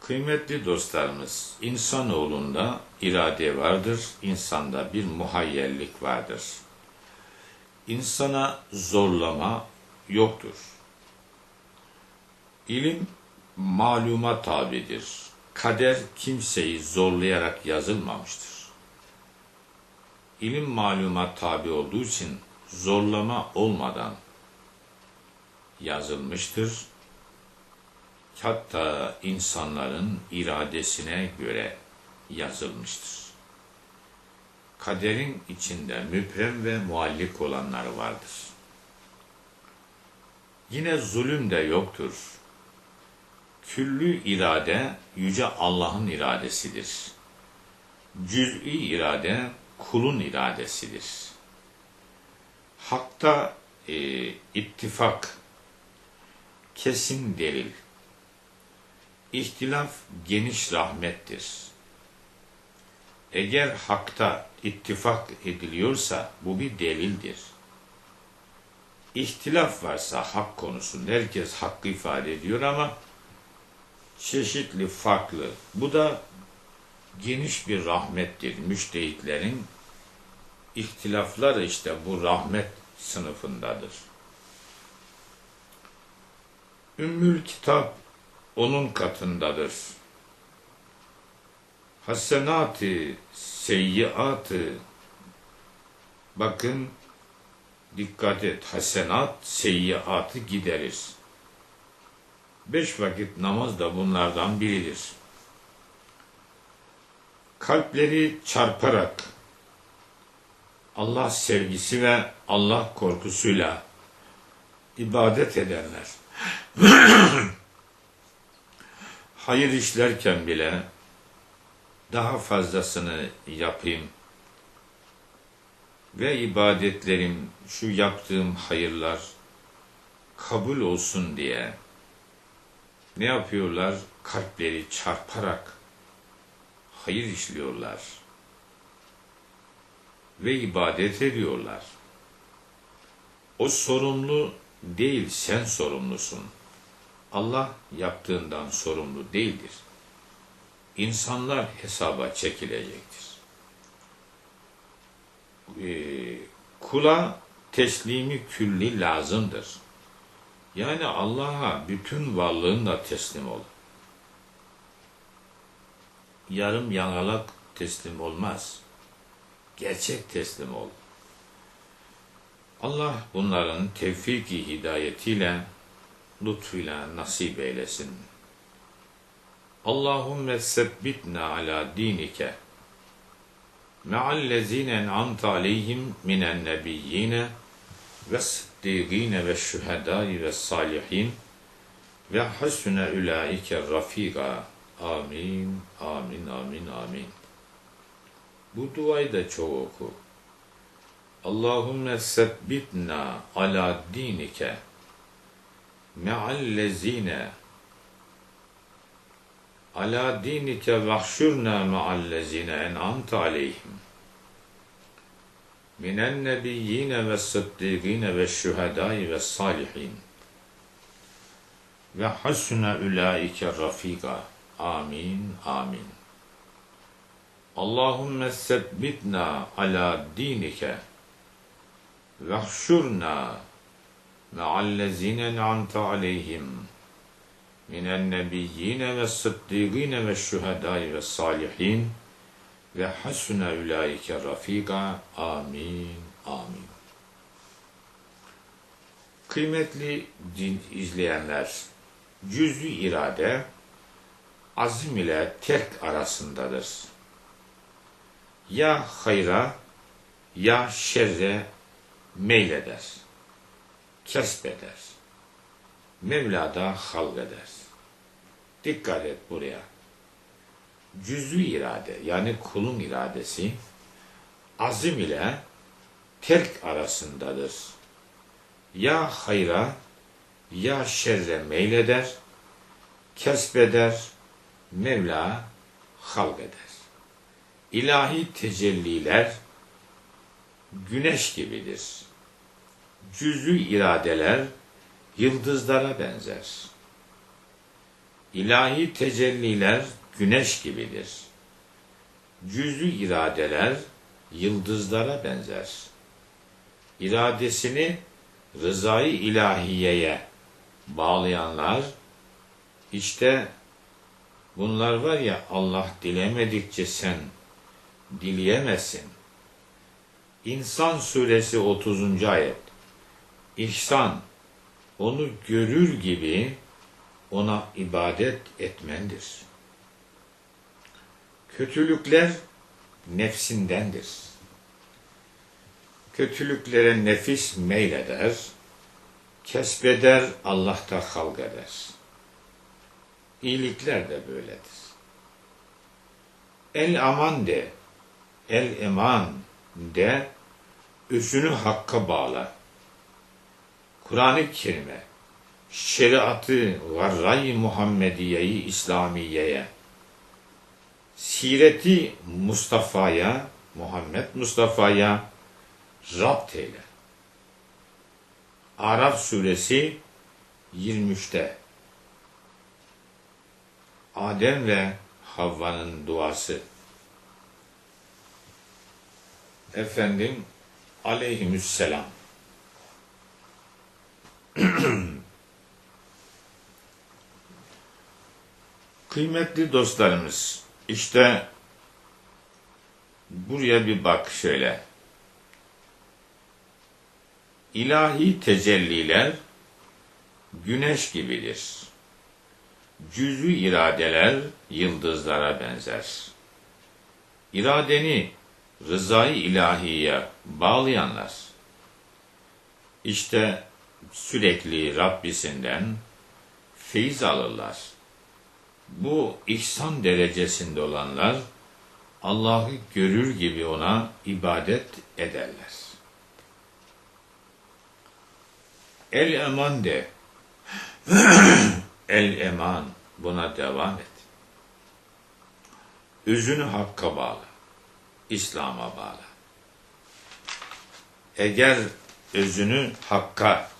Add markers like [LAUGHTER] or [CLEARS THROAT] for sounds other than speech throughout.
Kıymetli dostlarımız, insanoğlunda irade vardır, insanda bir muhayyerlik vardır. İnsana zorlama yoktur. İlim maluma tabidir. Kader kimseyi zorlayarak yazılmamıştır. İlim maluma tabi olduğu için zorlama olmadan yazılmıştır hatta insanların iradesine göre yazılmıştır. Kaderin içinde müprem ve muallik olanları vardır. Yine zulüm de yoktur. Küllü irade yüce Allah'ın iradesidir. Cüz'i irade kulun iradesidir. Hakta e, ittifak, kesin delil, İhtilaf geniş rahmettir. Eğer hakta ittifak ediliyorsa bu bir delildir. İhtilaf varsa hak konusunda herkes hakkı ifade ediyor ama çeşitli farklı. Bu da geniş bir rahmettir. Müştehitlerin ihtilafları işte bu rahmet sınıfındadır. Ümmül Kitap onun katındadır. Hasenatı, seyyiatı, bakın dikkat et, hasenat seyyiatı giderir. Beş vakit namaz da bunlardan biridir. Kalpleri çarparak Allah sevgisi ve Allah korkusuyla ibadet edenler [CLEARS THROAT] hayır işlerken bile daha fazlasını yapayım ve ibadetlerim, şu yaptığım hayırlar kabul olsun diye ne yapıyorlar? Kalpleri çarparak hayır işliyorlar ve ibadet ediyorlar. O sorumlu değil, sen sorumlusun.'' Allah yaptığından sorumlu değildir. İnsanlar hesaba çekilecektir. Ee, kula teslimi külli lazımdır. Yani Allah'a bütün varlığınla teslim ol. Yarım yanalak teslim olmaz. Gerçek teslim ol. Allah bunların tevfiki hidayetiyle lütfuyla nasip eylesin. Allahümme sebbitna ala dinike me'allezine en'amte aleyhim minen nebiyyine ve sıddıgine ve şühedai ve salihin ve hasune ulaike rafiga. Amin, amin, amin, amin. Bu duayı da çok oku. Allahümme sebbitna ala dinike me'allezine ala dinike vahşurna me'allezine en'amte aleyhim minen nebiyyine ve sıddıgine ve şühedai ve salihin ve hasune ulaike rafiga. Amin, amin. Allahümme sebbitna ala dinike vahşurna me'allezine en'amte aleyhim minen nebiyyine ve sıddıgine ve hasune ulaike rafika. Amin. Amin. Kıymetli din izleyenler, cüzü irade azim ile terk arasındadır. Ya hayra ya şerre meyleder kesbeder. Mevla da. Dikkat et buraya. Cüzü irade yani kulun iradesi azim ile terk arasındadır. Ya hayra ya şerre meyleder, kesbeder, Mevla halgeder. İlahi tecelliler güneş gibidir cüzü iradeler yıldızlara benzer. İlahi tecelliler güneş gibidir. Cüzlü iradeler yıldızlara benzer. İradesini rızayı ilahiyeye bağlayanlar işte bunlar var ya Allah dilemedikçe sen dileyemezsin. İnsan suresi 30. ayet. İhsan onu görür gibi ona ibadet etmendir. Kötülükler nefsindendir. Kötülüklere nefis meyleder, kesbeder, Allah'ta halk eder. İyilikler de böyledir. El aman de, el eman de, üstünü hakka bağla. Kur'an-ı Kerim'e, şeriatı varray Muhammediye'yi İslamiye'ye, sireti Mustafa'ya, Muhammed Mustafa'ya rapt eyle. Araf suresi 23'te Adem ve Havva'nın duası. Efendim aleyhimüsselam. [CLEARS THROAT] Kıymetli dostlarımız, işte buraya bir bak şöyle. İlahi tecelliler güneş gibidir. Cüzü iradeler yıldızlara benzer. İradeni rızayı ilahiye bağlayanlar, işte sürekli Rabbisinden feyiz alırlar. Bu ihsan derecesinde olanlar Allah'ı görür gibi ona ibadet ederler. El eman de. [CLEARS THROAT] El eman buna devam et. Üzünü hakka bağla. İslam'a bağla. Eğer özünü hakka,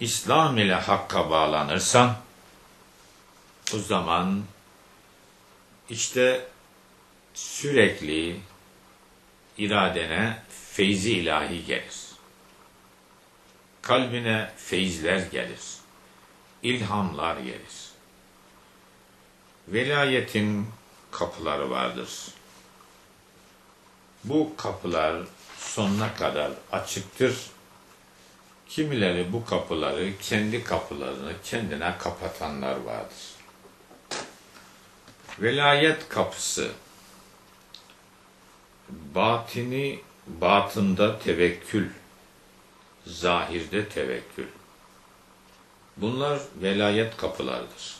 İslam ile hakka bağlanırsan, o zaman işte sürekli iradene feyzi ilahi gelir. Kalbine feyizler gelir. ilhamlar gelir. Velayetin kapıları vardır. Bu kapılar sonuna kadar açıktır. Kimileri bu kapıları, kendi kapılarını kendine kapatanlar vardır. Velayet kapısı batini batında tevekkül, zahirde tevekkül. Bunlar velayet kapılarıdır.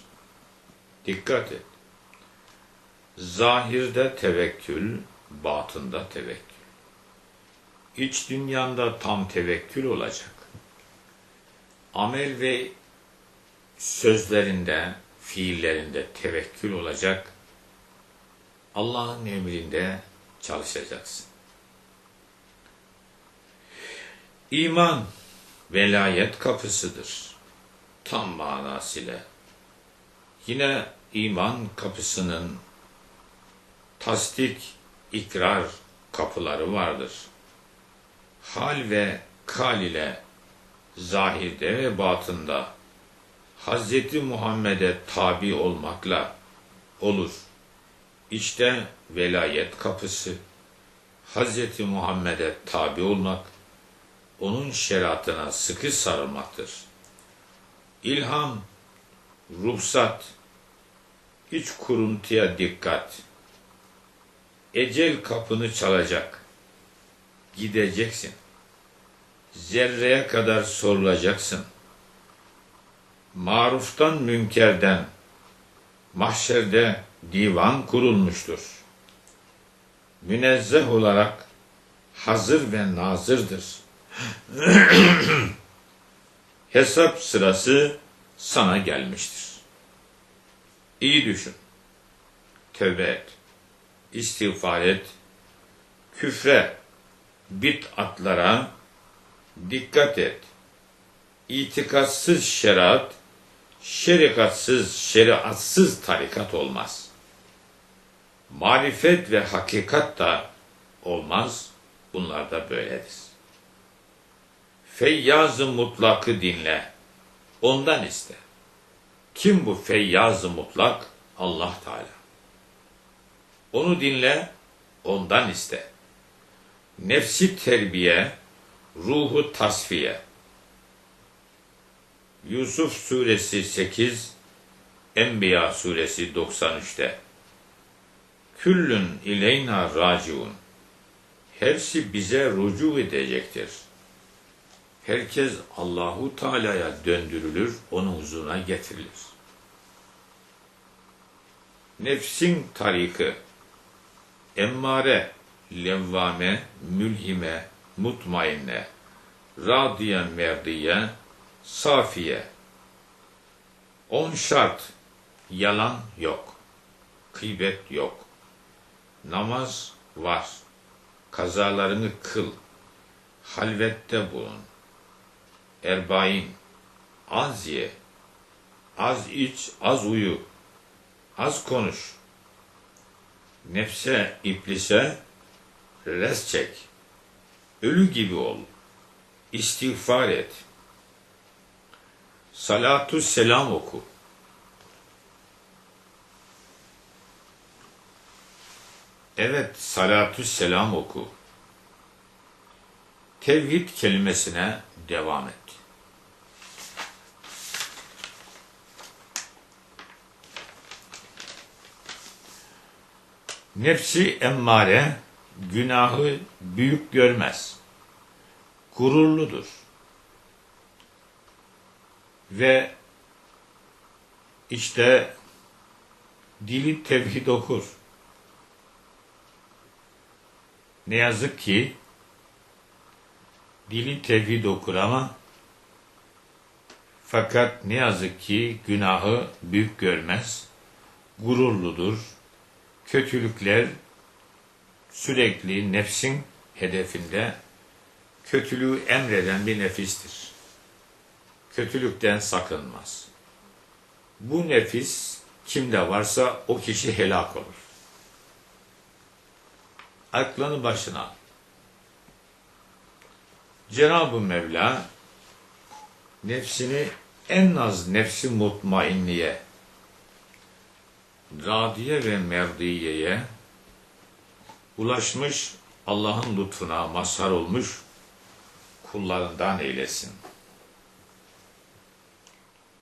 Dikkat et. Zahirde tevekkül, batında tevekkül. İç dünyanda tam tevekkül olacak. Amel ve sözlerinde, fiillerinde tevekkül olacak. Allah'ın emrinde çalışacaksın. İman velayet kapısıdır. Tam manasıyla. Yine iman kapısının tasdik, ikrar kapıları vardır. Hal ve kal ile zahirde ve batında Hz. Muhammed'e tabi olmakla olur. İşte velayet kapısı. Hz. Muhammed'e tabi olmak, onun şeriatına sıkı sarılmaktır. İlham, ruhsat, hiç kuruntuya dikkat. Ecel kapını çalacak. Gideceksin. Zerreye kadar sorulacaksın. Maruftan münkerden, mahşerde divan kurulmuştur. Münezzeh olarak hazır ve nazırdır. [CLEARS THROAT] Hesap sırası sana gelmiştir. İyi düşün. Tövbe et. İstiğfar et. Küfre, bid'atlara dikkat et. İtikatsız şeriat, Şerikatsız, şeriatsız tarikat olmaz. Marifet ve hakikat da olmaz. Bunlar da böyledir. Feyyaz-ı mutlakı dinle. Ondan iste. Kim bu feyyaz-ı mutlak? Allah Teala. Onu dinle, ondan iste. Nefsi terbiye, ruhu tasfiye. Yusuf suresi 8, Enbiya suresi 93'te. Küllün ileyna raciun. Hepsi bize rucu edecektir. Herkes Allahu Teala'ya döndürülür, onun huzuruna getirilir. Nefsin tarikı, emmare, levvame, mülhime, mutmainne, radiye merdiye, safiye. On şart, yalan yok, kıybet yok, namaz var, kazalarını kıl, halvette bulun, erbain, az ye, az iç, az uyu, az konuş, nefse, iblise res çek, ölü gibi ol, istiğfar et, salatu selam oku. Evet, salatu selam oku. Tevhid kelimesine devam et. Nefsi emmare günahı büyük görmez. Gururludur. Ve işte dili tevhid okur. Ne yazık ki dili tevhid okur ama fakat ne yazık ki günahı büyük görmez. Gururludur. Kötülükler sürekli nefsin hedefinde kötülüğü emreden bir nefistir. Kötülükten sakınmaz. Bu nefis kimde varsa o kişi helak olur. Aklını başına al. Cenab-ı Mevla nefsini en az nefsi mutmainniye, radiye ve merdiyeye ulaşmış Allah'ın lütfuna mazhar olmuş kullarından eylesin.